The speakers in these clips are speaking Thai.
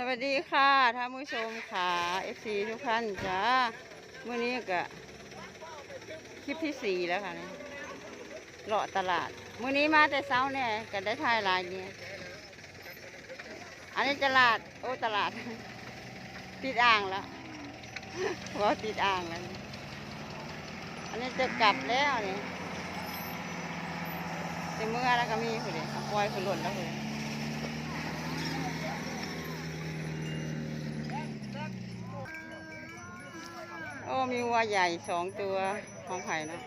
สวัสดีค่ะท่านผู้ชมค่ะเอฟซีทุกท่านจ้าเมื่อนี้ก็คลิปที่สี่แล้วค่ะเนี่ยเลาะตลาดเมื่อนี้มาแต่เช้าเนี่ยก็ได้ถ่ายลายเนี่ยอันนี้ตลาดโอ้ตลาด ติดอ่างแล้วว่าติดอ่างแล้วอันนี้จะกลับแล้วนี่แต่เมื่อแล้วก็มีคนเดียวปล่อยคนหล่นแล้วคนโมีวัวใหญ่สองตัวของไผ่นะ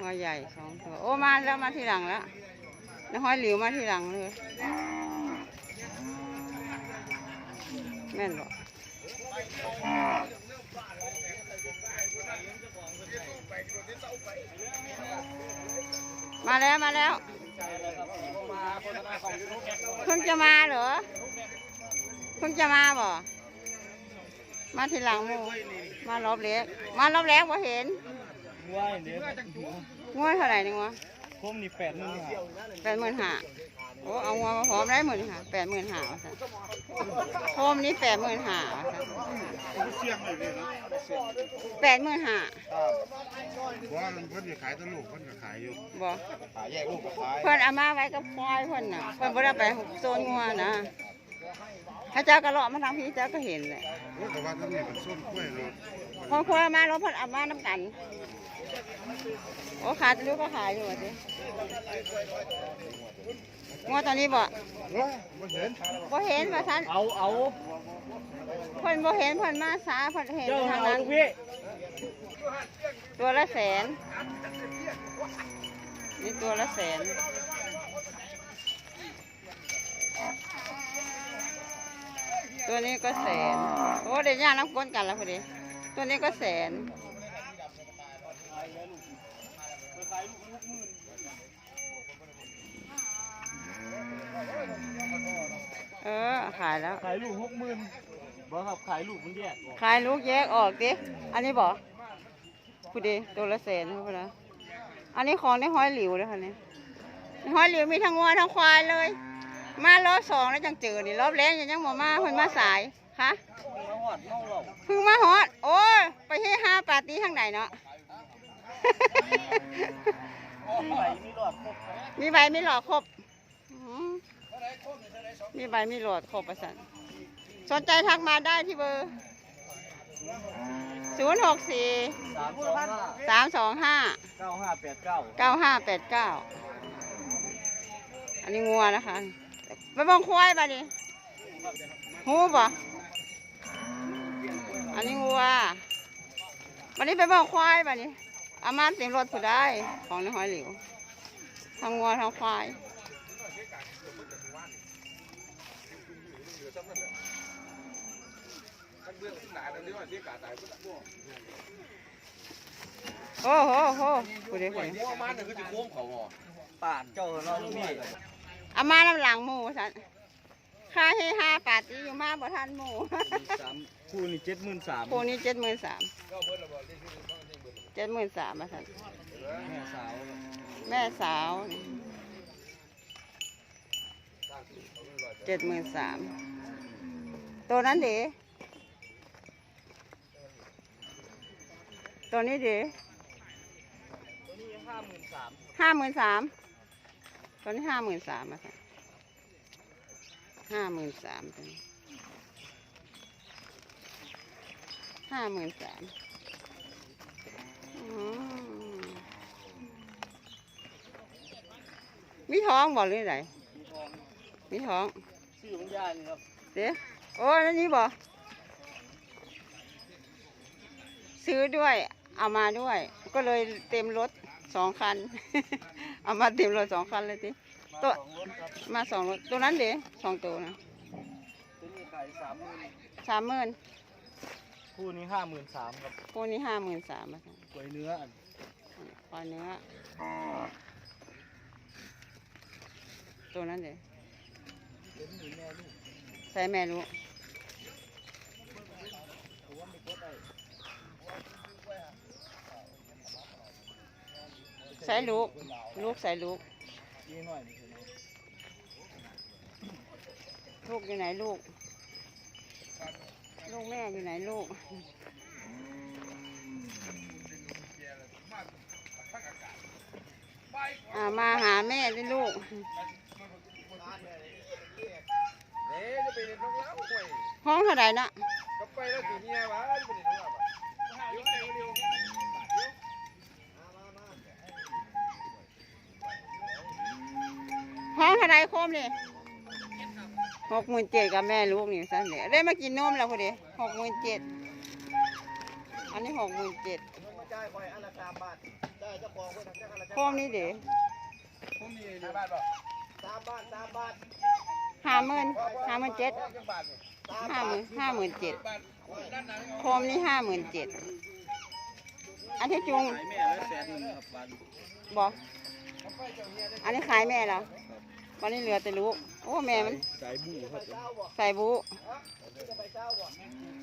วัวใหญ่สองตัว โอ้มาแล้วมาที่หลังแล้วน้าห้อยหลิวมาที่หลังเลยแม่นบอกมาแล้วมาแล้วเพิ่งจะมาเหรอเพิ่งจะมาบ่ มาทีหลังหมูมารอบเล็กมารอบแรกว่าเห็นง่ายเนี่ยงวดเท่าไหร่นี่งวดผมนี่แปดหมื่นห้าแปดหมื่นห้าโอ้เอางวดมาพร้อมได้หมื่นห้าแปดหมื่นห้าโฮมนี้แปดหมื่นห้าแปดหมื่นห้าเพราะว่าเพิ่นจะขายตลูกเพิ่นก็ขายอยู่บอกขายแยกลูกกับขายเพิ่นเอามาไว้กับควายเพิ่นน่ะเพิ่นบ่ได้ไปโซนงัวนะ ถ้าเจ้ากระเลาะมาทางพี่เจ้าก็เห็นแหละโอ้แต่ว่าทั้งนี้เป็นส้นกล้วยเนาะพอควายมาแล้วเพิ่นเอามาน้ำกัน โอ้ขายตะลุกก็ขายอยู่ว่าสิงัวตอนนี้บ่โอ้ยบ่เห็นบ่เห็นว่าท่านเอาเอาเพิ่นบ่เห็นเพิ่นมาสาเพิ่นเห็นเจ้าทางเอานั้น ลูกพี่ตัวละแสน นี่ตัวละแสน ตัวนี้ก็แสน โอ้เดี๋ยวย่าน้ำก้นกันแล้วพอดี ตัวนี้ก็แสน เออ ขายแล้ว ขายลูกหกหมื่นบ่ครับขายลูกมันแยกขายลูกแยกออกดิอันนี้บอกพูดดิตัวละแสนครับนะอันนี้ของในห้อยหลิวเลยค่ะเนี่ยในห้อยหลิวมีทั้งวัวทั้งควายเลย มารอบสองแล้วจังเจอนี่รอบแรกยังยังบ่มาเพิ่นมาสายคะเพิ่งมาฮอดโอ้ยไปให้ห้าปาร์ตี้ทางไหนเนาะไหลมีหลอดครบมีใบมีหลอดครบอืมมีใบมีหลอดครบประสันสนใจทักมาได้ที่เบอร์ศูนย์หกสี่สามสองห้าสามสองห้าเก้าห้าแปดเก้าเก้าห้าแปดเก้าอันนี้งัวนะคะ ไปเบังควายป่ะดิหูป่ะอันนี้งัววันนี้ไปเบังควายป่ะดิอามาเต็มรถผู้ได้ของในหอยหลิวทั้งงัวทั้งควายโอ้โหโหผู้ใดผู้ใดว่ามันคือจะโค้งเขาบ่ปาดเจ้าเราลูกพี่ เอามาน้ำหลังหมูสันค่าให้ห้าปาตีอยู่มาบ่ทันหมูสามคู่นี่เจ็ดหมื่นสามปูนี้เจ็ดหมื่นสามเจ็ดหมื่นสามมาสันแม่สาวแม่สาวเจ็ดหมื่นสามตัวนั้นเด๋ตัวนี้เด๋ตัวนี้ห้าหมื่นสามห้าหมื่นสาม ตัวนี้ห้าหมื่นสามมาสันห้าหมื่นสามตัวนี้ห้าหมื่นสามอืมมีท้องบ่หรือไงมีทองมีท้องชื่อของยายนี่ครับเดี๋ยวโอ้ยนั่นนี่บ่ซื้อด้วย เอามาด้วย ก็เลยเต็มรถ สองคัน เอามาเต็มรถสองคันเลยทีมาตัวสองรถครับมาสองรถตัวนั้นเดี๋ยวสองตัวนะตัวนี้ขายสามหมื่นสามหมื่นคู่นี้ห้าหมื่นสามครับคู่นี้ห้าหมื่นสามมาค่ะกล้วยเนื้ออันปลาเนื้อ ตัวนั้นเดี๋ยวเป็นหมื่นแม่ลูกใส่แม่รู้ผมว่าไม่กดได้ ใส่ลูก ลูกใส่ลูกยี่หน่อยนี่เห็นไหมลูกอยู่ไหนลูกนลูกแม่อยู่ไหนลูก อ่ามาหาแม่ด้วยลูกเอ๊ะจะไปเรียนน้องเล้าห่วยห้องเท่าไหร่นะก็ไปแล้วสิเมียวะจะไปเรียนน้องเล้าอะ องเท่าไหร่โคมนี่หกหมื่นเจ็ดกับแม่ลูกนี่สั้นเลยได้มากินนมแล้วพอดีหกหมื่นเจ็ดอันนี้หกหมื่นเจ็ดคอยอันละสามบาทได้เจ้าของเพื่อนทำจ้างอันละโคมนี่เดี๋ยวผมมีสามบาทป่ะสามบาทสามบาทห้าหมื่นห้าหมื่นเจ็ดห้าหมื่นห้าหมื่นเจ็ดโคมนี่ห้าหมื่นเจ็ดอันที่จุงบบาทบอกอันนี้ขายแม่แล้ว วันนี้เหลือแต่ลูกโอ้แม่มันสายบูครับใส่บุ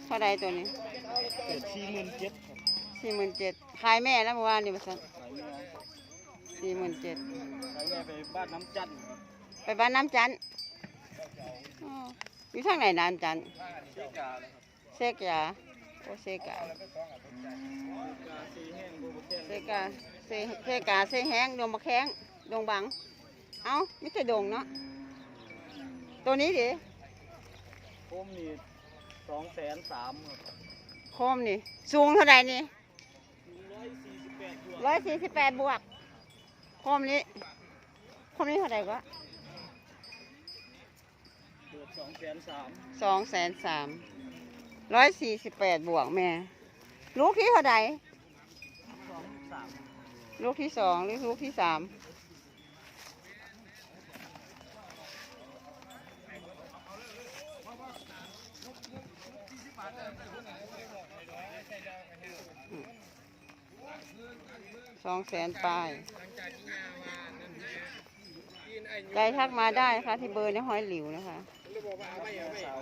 เท่าไรตัวนี้เกิดสี่หมื่นเจ็ดครับสี่หมื่นเจ็ดขายแม่แล้วเมื่อวานนี่มาสั่นขายแม่สี่หมื่นเจ็ดขายแม่ไปบ้านน้ำจันทร์ครับไปบ้านน้ำจันทร์อ๋ออยู่ทางไหนน้ำจันทร์ที่กาเลยครับเซกยาโอเซกากาซีแห้งโบโบแก้งเซกาเซเซกาเซแห้งดงมะแข้งดงบัง เอ้าไม่ใช่ดงเนาะตัวนี้ดิผมนี่สองแสนสามครับโคมนี่ สูงเท่าไหร่นี่ร้อยสี่สิบแปดบวกร้อยสี่สิบแปดบวกโคมนี้โคมนี้เท่าไหร่ก็เกิดสองแสนสามสองแสนสามร้อยสี่สิบแปดบวกแม่ ลูกที่เท่าไหร่สองสามลูกที่สองหรือลูกที่สาม สองแสนปลายใจทักมาได้นะคะที่เบอร์ในห้อยหลิวนะคะสาว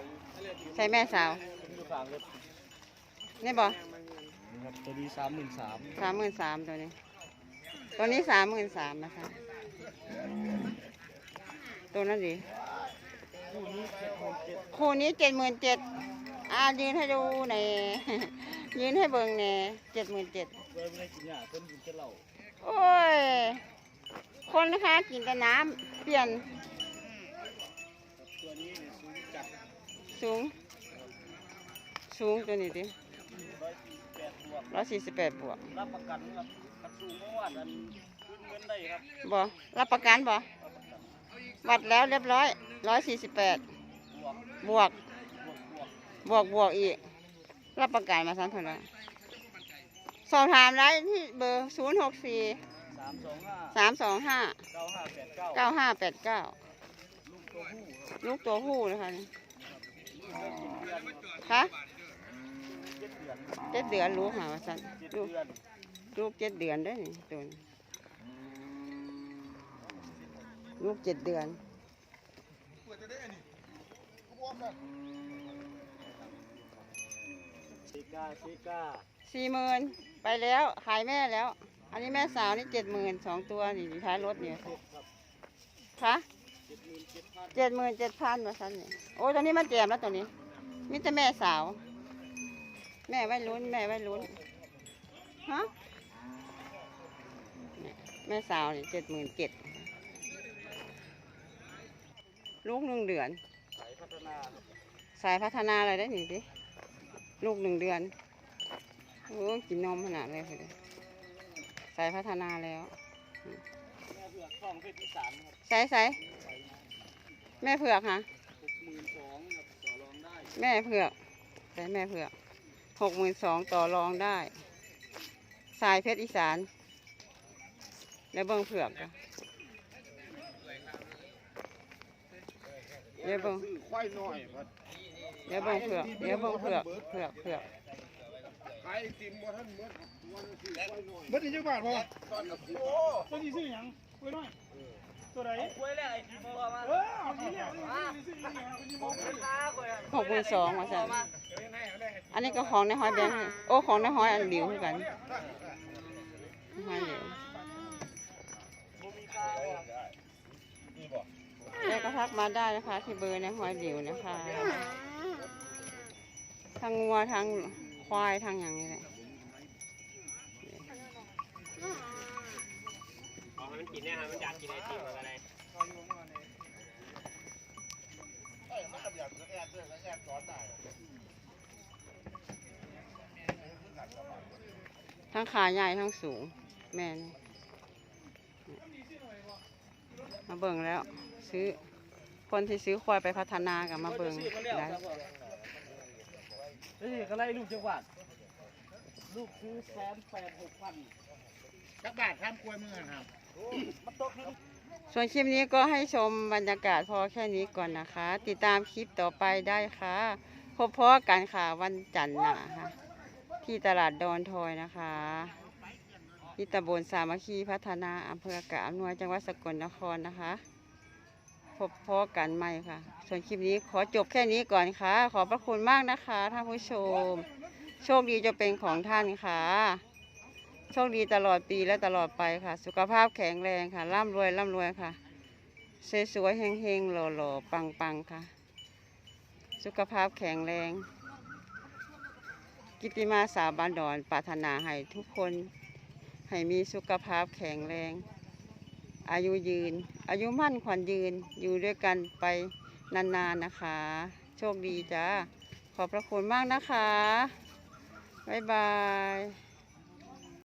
ใส่แม่สาวดูสามเลยนี่บอครับตัวนี้สามหมื่นสามสามหมื่นสามตัวนี้ ตัวนี้สามหมื่นสามนะคะ ตัวนั้นดี คู่นี้เจ็ดหมื่นเจ็ด คู่นี้เจ็ดหมื่นเจ็ดอ่ายืนให้ดูในอยยืนให้เบิ่งในเจ็ดหมื่นเจ็ดเว้ยไม่กินยาเพิ่นกินแต่เหล้าโอ้ย คนนะคะกินแต่น้ำเปลี่ยน ตัวนี้เนี่ยสูงจัดสูง สูงตัวนี้ดิร้อยสี่สิบแปดบวกร้อยสี่สิบแปดบวก รับประกันครับกระสูงเมื่อวานอันขึ้นเงินได้ครับบอรับประกันบอรับประกันวัดแล้วเรียบร้อยร้อยสี่สิบแปดบวกบวก บวกบวกอีก รับประกันมาสันเท่าไหร่สอบถามได้ที่เบอร์ศูนย์หกสี่สามสองห้าเก้าห้าแปดเก้าลูกตัวผู้ครับลูกตัวผู้นะคะนี่เจ็ดเดือนคะเจ็ดเดือนลูกหาว่าสันลูกเดือนลูกเจ็ดเดือนได้นี่ตัวนี้ลูกเจ็ดเดือน ซิก้าซิก้าสี่หมื่นไปแล้วขายแม่แล้ว อันนี้แม่สาวนี่เจ็ดหมื่นสองตัวนี่อยู่ท้ายรถเนี่ยครับคะเจ็ดหมื่นเจ็ดพันเจ็ดหมื่นเจ็ดพันว่าสันนี่โอ้ตัวนี้มันแจมแล้วตัวนี้มีแต่แม่สาว แม่ไว้ลุ้น แม่ไว้ลุ้นฮะเนี่ยแม่สาวนี่เจ็ดหมื่นเจ็ดลูกหนึ่งเดือน สายพัฒนาครับสายพัฒนาอะไรได้หนิดิ ลูกหนึ่งเดือนโอ้กินนมขนาดเลยเลยสายพัฒนาแล้วใส่ใส่แม่เผือกค่ะแม่เผือกใส่แม่เผือกหกหมื่นสองต่อรองได้สายเพชรอีสาน แล้วเบิ้งเผือกอะเดี๋ยวเบิ้งซื้อควายน้อย ดเดี๋ยวเบิ้งเผือกเดี๋ยวเบิ้งเผือกเผือกเผือกขายไอติมบ่ทันเมื่อวันซื้อควายน้อยเมื่อนี้จักบาทพ่อตัวนี้ซื้อหยังกล้วยน้อยตัวไหนกล้วยแรกไอ้ที่พ่มาเออเอาทีเนี่ยตัวนี้ซื้อหยังตัวนี้บอกราคากล้วยหกหมื่นสองมาสั่นอันนี้ก็ของในห้อยแบงค์โอ้ของในห้อยอันเหลิวเหมือนกันห้อยหลียครับแม่ก็ทักมาได้นะคะที่เบอร์ในห้อยเหลิวนะคะ ทั้งงัวทั้งควายทั้งอย่างนี้แหละเอให้มันกินเนี่ยฮะมันอยากกินไอติมอะไรทั้งขาใหญ่ทั้งสูง แม่นมาเบิ่งแล้ว ซื้อคนที่ซื้อควายไปพัฒนากับมาเบิ่งได้ เฮ้ยก็ไล่ลูกจังหวัด ลูกซื้อแสนแปดหกพันจักบาทข้ามกล้วยมือครับส่วนคลิปนี้ก็ให้ชมบรรยากาศพอแค่นี้ก่อนนะคะ ติดตามคลิปต่อไปได้ค่ะ พบเพาะกันค่ะวันจันทร์หน้าค่ะที่ตลาดดอนทอยนะคะที่ตำบลสามัคคีพัฒนาอำเภอกาบอำนวยจังหวัดสกลนครนะคะ พบพาะกันใหม่ค่ะ ส่วนคลิปนี้ขอจบแค่นี้ก่อนค่ะ ขอบพระคุณมากนะคะท่านผู้ชม โชคดีจะเป็นของท่านค่ะ โชคดีตลอดปีและตลอดไปค่ะ สุขภาพแข็งแรงค่ะร่ำรวยร่ำรวยค่ะสวยๆเฮงๆหล่อๆปังๆค่ะ สุขภาพแข็งแรง กิตติมาสาบานดอนปรารถนาให้ทุกคนให้มีสุขภาพแข็งแรง อายุยืน อายุมั่นขวัญยืนอยู่ด้วยกันไปนานๆนะคะ โชคดีจ้าขอบพระคุณมากนะคะ บ๊ายบาย